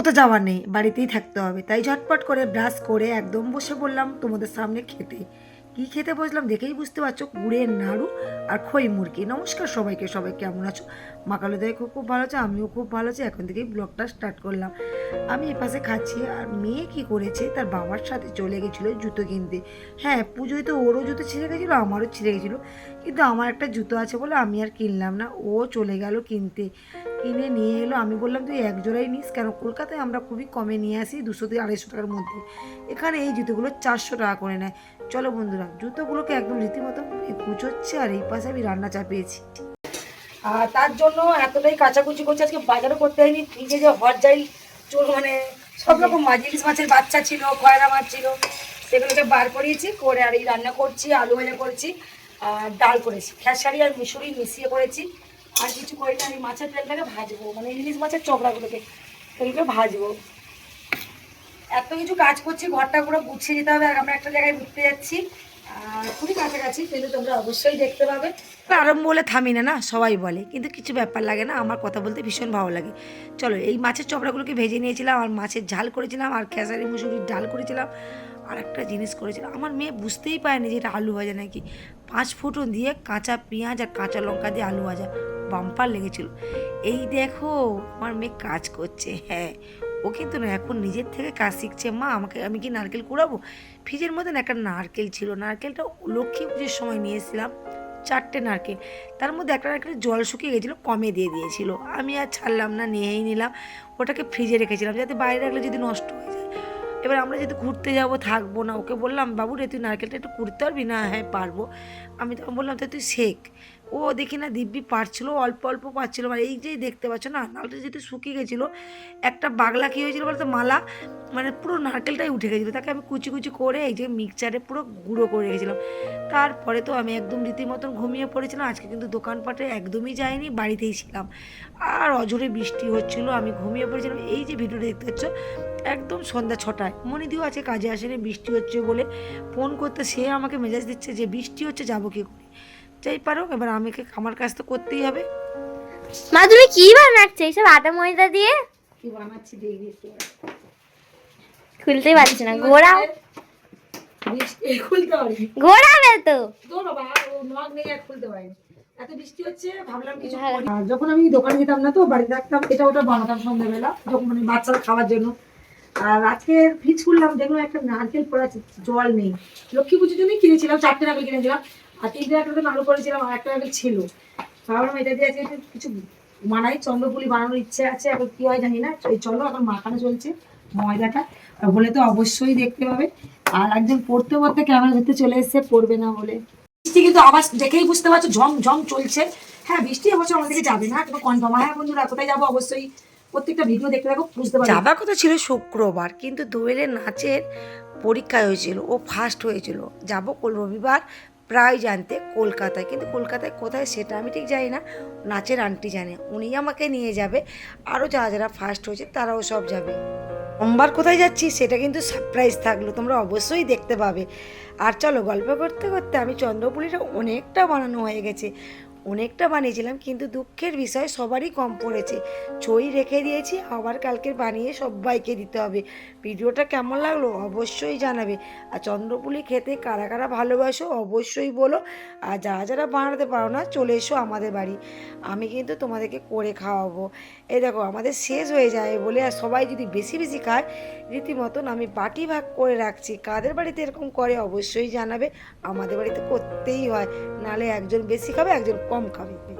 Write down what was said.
কোথাও যাওয়ার নেই, বাড়িতেই থাকতে হবে। তাই ঝটপট করে ব্রাশ করে একদম বসে বললাম তোমাদের সামনে খেতে। কি খেতে বসলাম দেখেই বুঝতে পারছ, গুড়ের নাড়ু আর খই মুরগি। নমস্কার সবাইকে, সবাই কেমন আছো? মা কালীদয় খুব খুব ভালো আছে, আমিও খুব ভালো আছি। এখন থেকেই ব্লগটা স্টার্ট করলাম। আমি এপাশে খাচ্ছি আর মেয়ে কি করেছে, তার বাবার সাথে চলে গেছিল জুতো কিনতে। হ্যাঁ পুজোয় তো ওরও জুতো ছিঁড়ে গেছিল, আমারও ছিঁড়ে গেছিল। কিন্তু আমার একটা জুতো আছে বলে আমি আর কিনলাম না, ও চলে গেল কিনতে। কিনে নিয়ে এলো। আমি বললাম, তুই এক জোড়াই নিস কেন? কলকাতায় আমরা খুবই কমে নিয়ে আসি দুশো থেকে আড়াইশো টাকার মধ্যে। এখানে এই জুতোগুলো চারশো টাকা করে নেয়। চলো বন্ধুরা, জুতোগুলোকে একদম রীতিমতো কুচোচ্ছে আর এই পাশে আমি রান্না চাপিয়েছি। আর তার জন্য এতটাই কাচাকুচি করছে, আজকে বাজারও করতে হয়নি। ফ্রিজে যে যাই চোর মানে সব রকম মাছ ইলিশ মাছের বাচ্চা ছিল, খয়রা মাছ ছিল, সেগুলোকে বার করিয়েছি, করে আর এই রান্না করছি, আলু ভাজা করেছি, আর ডাল করেছি। খেসারি আর মিশুরি মিশিয়ে করেছি। আর কিছু করি না, আমি মাছের তেলটাকে ভাজবো মানে ইলিশ মাছের চোপড়াগুলোকে তেলকে ভাজবো। এত কিছু কাজ করছি, ঘরটা পুরো গুছিয়ে যেতে হবে, আর আমরা একটা জায়গায় ঘুরতে যাচ্ছি। খুবই কাছাকাছি কিন্তু তোমরা অবশ্যই দেখতে পাবে। আরম্ভ বলে থামি না না, সবাই বলে। কিন্তু কিছু ব্যাপার লাগে না, আমার কথা বলতে ভীষণ ভালো লাগে। চলো, এই মাছের চপড়াগুলোকে ভেজে নিয়েছিলাম, আর মাছের ঝাল করেছিলাম, আর খেসারি মুসুরির ডাল করেছিলাম, আর একটা জিনিস করেছিলাম। আমার মেয়ে বুঝতেই পারেনি যে এটা আলু ভাজা নাকি। পাঁচ ফুটন দিয়ে কাঁচা পেঁয়াজ আর কাঁচা লঙ্কা দিয়ে আলু ভাজা। বাম্পার লেগেছিল। এই দেখো, আমার মেয়ে কাজ করছে হ্যাঁ। ও কিন্তু না এখন নিজের থেকে কাজ শিখছে। মা, আমাকে আমি কি নারকেল কুড়াবো? ফ্রিজের মধ্যে না একটা নারকেল ছিল। নারকেলটা লক্ষ্মী পুজোর সময় নিয়েছিলাম, চারটে নারকেল। তার মধ্যে একটা নারকেল জল শুকিয়ে গেছিল, কমে দিয়ে দিয়েছিল। আমি আর ছাড়লাম না, নিয়েই নিলাম। ওটাকে ফ্রিজে রেখেছিলাম যাতে বাইরে রাখলে যদি নষ্ট হয়ে যায়। এবার আমরা যদি ঘুরতে যাব, থাকব না, ওকে বললাম, বাবু রে, তুই নারকেলটা একটু কুড়তে পারবি? না হ্যাঁ পারব। আমি তখন বললাম তাই তুই শেখ। ও দেখি না দিব্যি পারছিল, অল্প অল্প পারছিল। মানে এই যে দেখতে পাচ্ছ না, নালটা যেহেতু শুকিয়ে গেছিল, একটা বাগলা কী হয়েছিল বলতো, মালা মানে পুরো নারকেলটাই উঠে গেছিল। তাকে আমি কুচি কুচি করে এই যে মিক্সচারে পুরো গুঁড়ো করে রেখেছিলাম। তারপরে তো আমি একদম রীতিমতন ঘুমিয়ে পড়েছিলাম। আজকে কিন্তু দোকানপাটে একদমই যাইনি, বাড়িতেই ছিলাম। আর অজরে বৃষ্টি হচ্ছিল, আমি ঘুমিয়ে পড়েছিলাম। এই যে ভিডিওটা দেখতে পাচ্ছ, একদম সন্ধ্যা ছটায়। মনিদিও আছে কাজে আসেনি, বৃষ্টি হচ্ছে বলে ফোন করতে, সে আমাকে মেজাজ দিচ্ছে যে, বৃষ্টি হচ্ছে, যাব কী করে? যাই পারো এবার আমাকে আমার কাজ তো করতেই হবে। মা তুমি কি বানাচ্ছো এইসব আটা ময়দা দিয়ে? কি বানাচ্ছি দেখবি খুলতেই পারছি না ঘোরাও। বৃষ্টি খুলতে পারি ঘোরাবে তো। দৌড়ো বা ও নখ নেই আর খুলতে পারিনি। এত বৃষ্টি হচ্ছে ভাবলাম কিছু হ্যাঁ। আর যখন আমি দোকানে যেতাম না তো বাড়িতে থাকতাম এটা ওটা বানাতাম সন্ধ্যাবেলা যখন মানে বাচ্চারা খাওয়ার জন্য। আর আজকে ফ্রিজ খুললাম দেখলাম একটা নারকেল পড়া জল নেই। লক্ষ্মী পুজোর জন্যই কিনেছিলাম চারটে নারকেল কিনেছিলাম। আর তিনটে নারকেল আলু করেছিলাম আর একটা নারকেল ছিল। ভাবলাম এটা দিয়ে আজকে কিছু মানাই চন্দ্রপুলি বানানোর ইচ্ছে আছে, এখন কি হয় জানি না। চলো, এখন মাখানো চলছে ময়দাটা। হলে তো অবশ্যই দেখতে পাবে আর একজন পড়তে পড়তে ক্যামেরা ধরতে চলে এসেছে, পড়বে না বলে বৃষ্টি কিন্তু আবার দেখেই বুঝতে পারছ, ঝম ঝম চলছে। হ্যাঁ বৃষ্টি অবশ্যই আমাদেরকে যাবে না কিন্তু কনফার্ম হ্যাঁ বন্ধুরা, কোথায় যাব অবশ্যই প্রত্যেকটা ভিডিও দেখতে থাকো, বুঝতে পারবে। যাবার কথা ছিল শুক্রবার, কিন্তু দোয়েলের নাচের পরীক্ষা হয়েছিল, ও ফার্স্ট হয়েছিল। যাব রবিবার প্রায় জানতে কলকাতায়। কিন্তু কলকাতায় কোথায় সেটা আমি ঠিক জানি না। নাচের আন্টি জানে। উনি আমাকে নিয়ে যাবে। আরও যারা যারা ফার্স্ট হয়েছে তারাও সব যাবে। সোমবার কোথায় যাচ্ছি সেটা কিন্তু সারপ্রাইজ থাকল। তোমরা অবশ্যই দেখতে পাবে। আর চলো গল্প করতে করতে আমি চন্দ্রপুলিটা অনেকটা বানানো হয়ে গেছে। অনেকটা বানিয়েছিলাম, কিন্তু দুঃখের বিষয় সবারই কম পড়েছে। ছই রেখে দিয়েছি, আবার কালকে বানিয়ে সবাইকে দিতে হবে। ভিডিওটা কেমন লাগল অবশ্যই জানাবে। আর চন্দ্রপুলি খেতে কারা কারা ভালোবাসো অবশ্যই বলো। আর যারা যারা বানাতে পারো না, চলে এসো আমাদের বাড়ি। আমি কিন্তু তোমাদেরকে করে খাওয়াবো। এই দেখো, আমাদের শেষ হয়ে যায় বলে আর সবাই যদি বেশি বেশি খায়, রীতিমতন আমি বাটি ভাগ করে রাখছি। কাদের বাড়িতে এরকম করে অবশ্যই জানাবে। আমাদের বাড়িতে করতেই হয়। নালে একজন বেশি খাবে, একজন কম খাবে